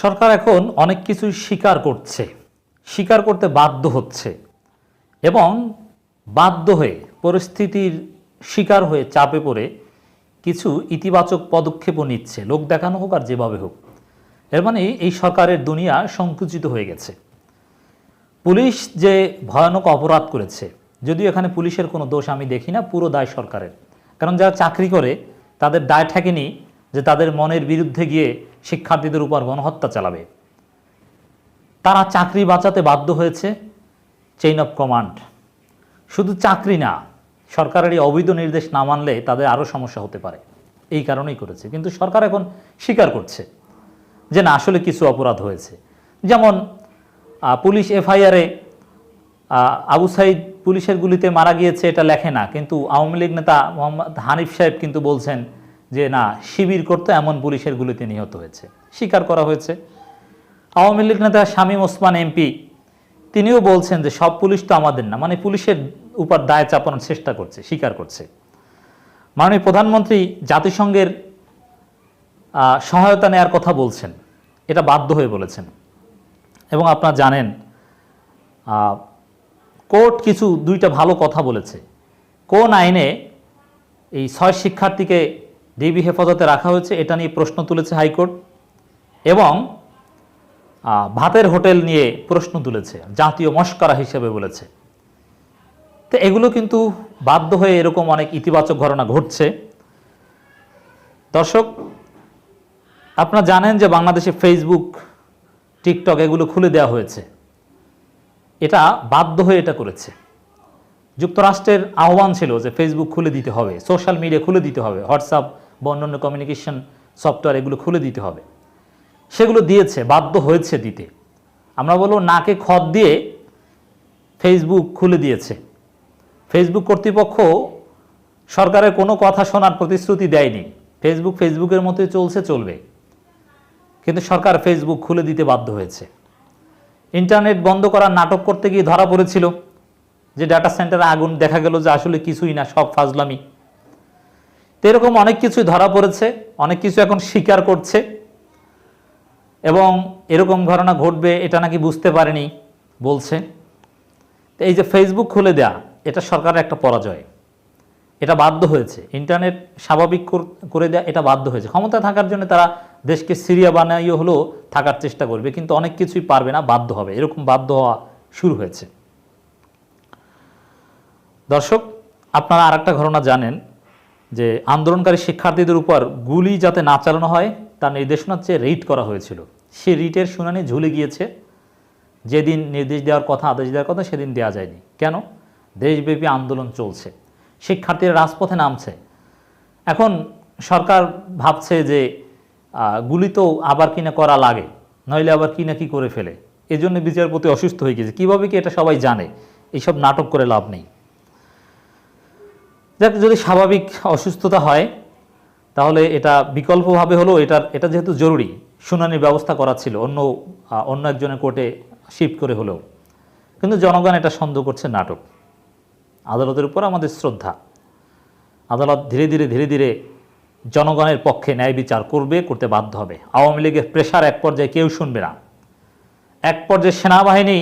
সরকার এখন অনেক কিছু স্বীকার করছে, স্বীকার করতে বাধ্য হচ্ছে এবং বাধ্য হয়ে পরিস্থিতির শিকার হয়ে চাপে পড়ে কিছু ইতিবাচক পদক্ষেপও নিচ্ছে, লোক দেখানো হোক আর যেভাবে হোক। এর মানে এই সরকারের দুনিয়া সংকুচিত হয়ে গেছে। পুলিশ যে ভয়ানক অপরাধ করেছে, যদিও এখানে পুলিশের কোনো দোষ আমি দেখি না, পুরো দায় সরকারের। কারণ যারা চাকরি করে, তাদের দায় থাকেনি যে তাদের মনের বিরুদ্ধে গিয়ে শিক্ষার্থীদের উপর গণহত্যা চালাবে। তারা চাকরি বাঁচাতে বাধ্য হয়েছে চেইন অফ কমান্ড শুধু চাকরি না সরকারের এই অবৈধ নির্দেশ না মানলে তাদের আরও সমস্যা হতে পারে। এই কারণেই করেছে। কিন্তু সরকার এখন স্বীকার করছে যে না, আসলে কিছু অপরাধ হয়েছে। যেমন পুলিশ এফআইআরে আবু সাইদ পুলিশের গুলিতে মারা গিয়েছে এটা লেখে না। কিন্তু আওয়ামী লীগ নেতা মোহাম্মদ হানিফ সাহেব কিন্তু বলছেন যে না, শিবির করতে এমন পুলিশের গুলিতে নিহত হয়েছে। স্বীকার করা হয়েছে। আওয়ামী লীগ নেতা শামীম ওসমান এমপি, তিনিও বলছেন যে সব পুলিশ তো আমাদের না মানে পুলিশের উপর দায় চাপানোর চেষ্টা করছে, স্বীকার করছে। মাননীয় প্রধানমন্ত্রী জাতিসংঘের সহায়তা নেয়ার কথা বলছেন। এটা বাধ্য হয়ে বলেছেন। এবং আপনারা জানেন কোর্ট কিছু দুইটা ভালো কথা বলেছে। কোন আইনে এই ছয় শিক্ষার্থীকে ডিবি হেফাজতে রাখা হয়েছে, এটা নিয়ে প্রশ্ন তুলেছে হাইকোর্ট এবং ভাতের হোটেল নিয়ে প্রশ্ন তুলেছে, জাতীয় মস্করা হিসেবে বলেছে। তো এগুলো কিন্তু বাধ্য হয়ে এরকম অনেক ইতিবাচক ঘটনা ঘটছে। দর্শক, আপনারা জানেন যে বাংলাদেশে ফেসবুক টিকটক এগুলো খুলে দেওয়া হয়েছে। এটা বাধ্য হয়ে এটা করেছে। যুক্তরাষ্ট্রের আহ্বান ছিল যে ফেসবুক খুলে দিতে হবে সোশ্যাল মিডিয়া খুলে দিতে হবে হোয়াটসঅ্যাপ বা অন্যান্য কমিউনিকেশন সফটওয়্যার এগুলো খুলে দিতে হবে। সেগুলো দিয়েছে, বাধ্য হয়েছে দিতে। আমরা বলব নাকে খত দিয়ে ফেসবুক খুলে দিয়েছে। ফেসবুক কর্তৃপক্ষ সরকারের কোনো কথা শোনার প্রতিশ্রুতি দেয়নি। ফেসবুক ফেসবুকের মতোই চলছে, চলবে। কিন্তু সরকার ফেসবুক খুলে দিতে বাধ্য হয়েছে। ইন্টারনেট বন্ধ করার নাটক করতে গিয়ে ধরা পড়েছিল। যে ডাটা সেন্টারে আগুন দেখা গেল যে আসলে কিছুই না, সব ফাজলামি। তো এরকম অনেক কিছুই ধরা পড়েছে, অনেক কিছু এখন স্বীকার করছে। এবং এরকম ঘটনা ঘটবে, এটা নাকি বুঝতে পারেনি, বলছে। তো এই যে ফেসবুক খুলে দেয়া, এটা সরকারের একটা পরাজয়। এটা বাধ্য হয়েছে। ইন্টারনেট স্বাভাবিক করে দেয়া, এটা বাধ্য হয়েছে। ক্ষমতা থাকার জন্য তারা দেশকে সিরিয়া বানাইও হলেও থাকার চেষ্টা করবে, কিন্তু অনেক কিছুই পারবে না, বাধ্য হবে। এরকম বাধ্য হওয়া শুরু হয়েছে। দর্শক, আপনারা আর একটা ঘটনা জানেন যে আন্দোলনকারী শিক্ষার্থীদের উপর গুলি যাতে না চালানো হয়, তার নির্দেশনা চেয়ে রিট করা হয়েছিল। সে রিটের শুনানি ঝুলে গিয়েছে। যেদিন নির্দেশ দেওয়ার কথা, আদেশ দেওয়ার কথা, সেদিন দেওয়া যায়নি। কেন? দেশব্যাপী আন্দোলন চলছে। শিক্ষার্থীরা রাজপথে নামছে। এখন সরকার ভাবছে যে গুলি তো আবার কিনা করা লাগে, নইলে আবার কি না কি করে ফেলে। এজন্য জন্য বিচারপতি অসুস্থ হয়ে গেছে কীভাবে কি এটা সবাই জানে? এইসব নাটক করে লাভ নেই। যাক, যদি স্বাভাবিক অসুস্থতা হয়, তাহলে এটা বিকল্পভাবে হলেও এটার, এটা যেহেতু জরুরি, শুনানির ব্যবস্থা করা ছিল, অন্য অন্য একজনের কোর্টে শিফট করে হলেও। কিন্তু জনগণ এটা সন্দেহ করছে নাটক। আদালতের উপর আমাদের শ্রদ্ধা। আদালত ধীরে ধীরে ধীরে ধীরে জনগণের পক্ষে ন্যায় বিচার করবে, করতে বাধ্য হবে। আওয়ামী লীগের প্রেশার এক পর্যায়ে কেউ শুনবে না। এক পর্যায়ে সেনাবাহিনী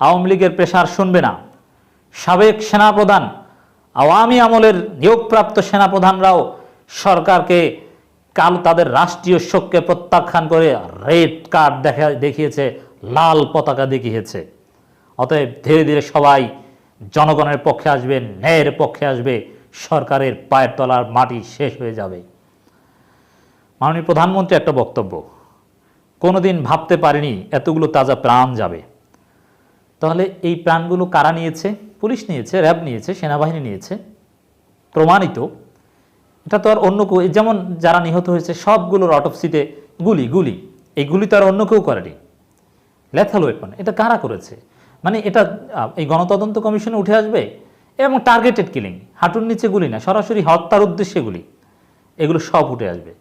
আওয়ামী লীগের প্রেশার শুনবে না। সাবেক সেনাপ্রধান আওয়ামী আমলের নিয়োগপ্রাপ্ত সেনাপ্রধানরাও সরকারকে কাল তাদের রাষ্ট্রীয় শোককে প্রত্যাখ্যান করে রেড কার্ড দেখা দেখিয়েছে, লাল পতাকা দেখিয়েছে। অতএব ধীরে ধীরে সবাই জনগণের পক্ষে আসবে, ন্যায়ের পক্ষে আসবে, সরকারের পায়ের তলার মাটি শেষ হয়ে যাবে। মাননীয় প্রধানমন্ত্রী একটা বক্তব্য, কোনোদিন ভাবতে পারিনি এতগুলো তাজা প্রাণ যাবে। তাহলে এই প্রাণগুলো কারা নিয়েছে? পুলিশ নিয়েছে, র্যাব নিয়েছে, সেনাবাহিনী নিয়েছে, প্রমাণিত। এটা তো আর অন্য কেউ যেমন যারা নিহত হয়েছে, সবগুলোর অটপসিতে গুলি গুলি। এই গুলি তো আর অন্য কেউ করেনি। লেথাল ওয়েপন এটা কারা করেছে? মানে এটা এই গণতদন্ত কমিশনে উঠে আসবে এবং টার্গেটেড কিলিং হাঁটুর নিচে গুলি না, সরাসরি হত্যার উদ্দেশ্যে গুলি। এগুলো সব উঠে আসবে।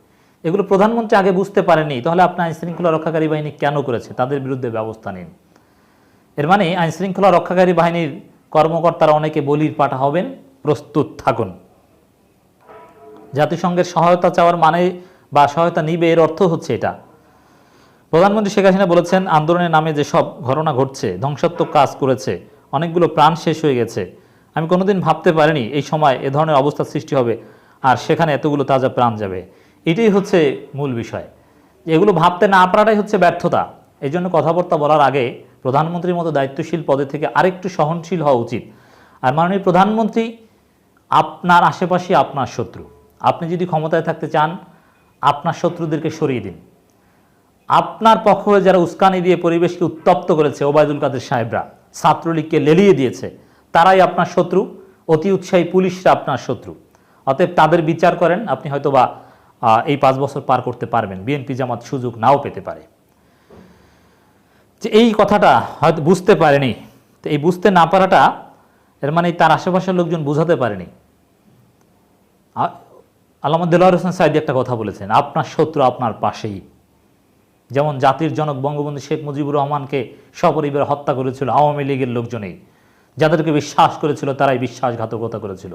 এগুলো প্রধানমন্ত্রী আগে বুঝতে পারেনি তাহলে আপনি আইন শৃঙ্খলা রক্ষাকারী বাহিনী কেন করেছে? তাদের বিরুদ্ধে ব্যবস্থা নিন। এর মানে আইন শৃঙ্খলা রক্ষাকারী বাহিনীর কর্মকর্তারা অনেকে বলির পাঠা হবেন, প্রস্তুত থাকুন। জাতিসংঘের সহায়তা চাওয়ার মানে বা সহায়তা নিবে এর অর্থ হচ্ছে এটা। প্রধানমন্ত্রী শেখ হাসিনা বলেছেন, আন্দোলনের নামে যে সব ঘটনা ঘটছে, ধ্বংসাত্মক কাজ করেছে, অনেকগুলো প্রাণ শেষ হয়ে গেছে। আমি কোনোদিন ভাবতে পারিনি এই সময় এ ধরনের অবস্থা সৃষ্টি হবে আর সেখানে এতগুলো তাজা প্রাণ যাবে। এটাই হচ্ছে মূল বিষয়। এগুলো ভাবতে না পারাটাই হচ্ছে ব্যর্থতা। এই জন্য কথাবার্তা বলার আগে প্রধানমন্ত্রীর মতো দায়িত্বশীল পদে থেকে আরেকটু সহনশীল হওয়া উচিত। আর মাননীয় প্রধানমন্ত্রী, আপনার আশেপাশে আপনার শত্রু। আপনি যদি ক্ষমতায় থাকতে চান, আপনার শত্রুদেরকে সরিয়ে দিন। আপনার পক্ষ হয়ে যারা উস্কানি দিয়ে পরিবেশকে উত্তপ্ত করেছে ওবায়দুল কাদের সাহেবরা, ছাত্রলীগকে লেলিয়ে দিয়েছে, তারাই আপনার শত্রু, অতি উৎসাহী পুলিশরা আপনার শত্রু। অতএব তাদের বিচার করেন, আপনি হয়তো বা এই পাঁচ বছর পার করতে পারবেন। বিএনপি জামাত সুযোগ নাও পেতে পারে। যে এই কথাটা হয়তো বুঝতে পারেনি। তো এই বুঝতে না পারাটা, এর মানে তার আশেপাশের লোকজন বুঝাতে পারেনি। আল্লামা হোসেন সাইদি একটা কথা বলেছেন, আপনার শত্রু আপনার পাশেই। যেমন জাতির জনক বঙ্গবন্ধু শেখ মুজিবুর রহমানকে সপরিবারে হত্যা করেছিল আওয়ামী লীগের লোকজনেই। যাদেরকে বিশ্বাস করেছিল, তারাই বিশ্বাসঘাতকতা করেছিল।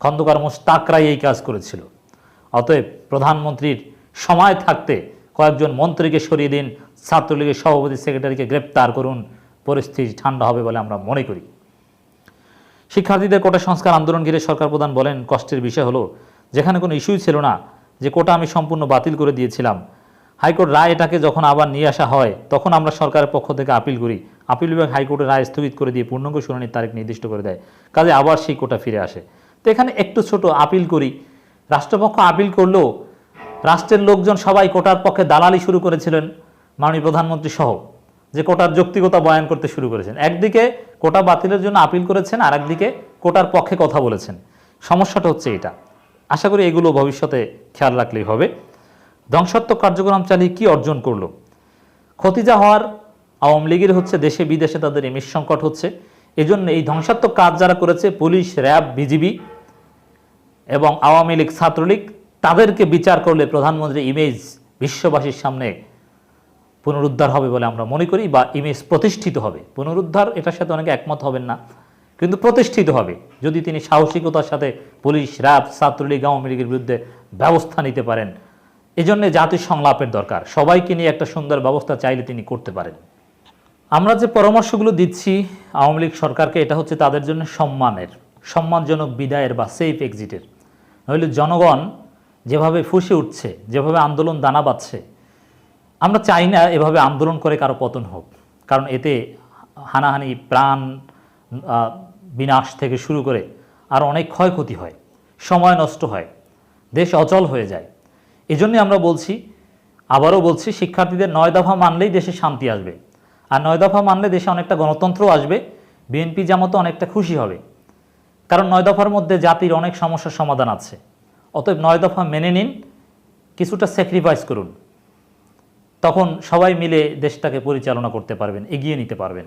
খন্দকার মোস্তাকরাই এই কাজ করেছিল। অতএব প্রধানমন্ত্রীর সময় থাকতে কয়েকজন মন্ত্রীকে সরিয়ে দিন, ছাত্রলীগের সভাপতি, সেক্রেটারিকে গ্রেপ্তার করুন। পরিস্থিতি ঠান্ডা হবে বলে আমরা মনে করি। শিক্ষার্থীদের কোটা সংস্কার আন্দোলন ঘিরে সরকার প্রধান বলেন, কষ্টের বিষয় হলো, যেখানে কোনো ইস্যুই ছিল না, যে কোটা আমি সম্পূর্ণ বাতিল করে দিয়েছিলাম। হাইকোর্ট রায় এটাকে যখন আবার নিয়ে আসা হয়, তখন আমরা সরকারের পক্ষ থেকে আপিল করি। আপিল বিভাগ হাইকোর্টের রায় স্থগিত করে দিয়ে পূর্ণাঙ্গ শুনানির তারিখ নির্দিষ্ট করে দেয়। কাজে আবার সেই কোটা ফিরে আসে। তো এখানে একটু ছোট আপিল করি। রাষ্ট্রপক্ষ আপিল করলেও রাষ্ট্রের লোকজন সবাই কোটার পক্ষে দালালি শুরু করেছিলেন মাননীয় প্রধানমন্ত্রী সহ, যে কোটার যৌক্তিকতা বয়ান করতে শুরু করেছেন। একদিকে কোটা বাতিলের জন্য আপিল করেছেন আর একদিকে কোটার পক্ষে কথা বলেছেন। সমস্যাটা হচ্ছে এটা। আশা করি এগুলো ভবিষ্যতে খেয়াল রাখলেই হবে। ধ্বংসাত্মক কার্যক্রম চালিয়ে কি অর্জন করল? ক্ষতি যা হওয়ার আওয়ামী লীগের হচ্ছে দেশে বিদেশে তাদের ইমেজ সংকট হচ্ছে। এজন্য এই ধ্বংসাত্মক কাজ যারা করেছে, পুলিশ, র্যাব, বিজিবি এবং আওয়ামী লীগ, ছাত্রলীগ তাদেরকে বিচার করলে প্রধানমন্ত্রীর ইমেজ বিশ্ববাসীর সামনে পুনরুদ্ধার হবে বলে আমরা মনে করি বা ইমেজ প্রতিষ্ঠিত হবে। পুনরুদ্ধার এটার সাথে অনেকে একমত হবেন না, কিন্তু প্রতিষ্ঠিত হবে যদি তিনি সাহসিকতার সাথে পুলিশ, র্যাব, ছাত্রলীগ, আওয়ামী লীগের বিরুদ্ধে ব্যবস্থা নিতে পারেন। এজন্য জাতির সংলাপের দরকার। সবাইকে নিয়ে একটা সুন্দর ব্যবস্থা চাইলে তিনি করতে পারেন। আমরা যে পরামর্শগুলো দিচ্ছি আওয়ামী লীগ সরকারকে, এটা হচ্ছে তাদের জন্য সম্মানের, সম্মানজনক বিদায়ের বা সেফ এক্সিটের নইলে জনগণ যেভাবে ফুসে উঠছে, যেভাবে আন্দোলন দানা বাঁধছে, আমরা চাই না এভাবে আন্দোলন করে কারও পতন হোক। কারণ এতে হানাহানি, প্রাণ বিনাশ থেকে শুরু করে আর অনেক ক্ষয়ক্ষতি হয়, সময় নষ্ট হয়, দেশ অচল হয়ে যায়। এজন্যই আমরা বলছি, আবারও বলছি, শিক্ষার্থীদের নয় দফা মানলেই দেশে শান্তি আসবে। আর নয় দফা মানলে দেশে অনেকটা গণতন্ত্র আসবে, বিএনপি জামাতো অনেকটা খুশি হবে। কারণ নয় দফার মধ্যে জাতির অনেক সমস্যার সমাধান আছে। অতএব নয় দফা মেনে নিন, কিছুটা স্যাক্রিফাইস করুন। তখন সবাই মিলে দেশটাকে পরিচালনা করতে পারবেন, এগিয়ে নিতে পারবেন।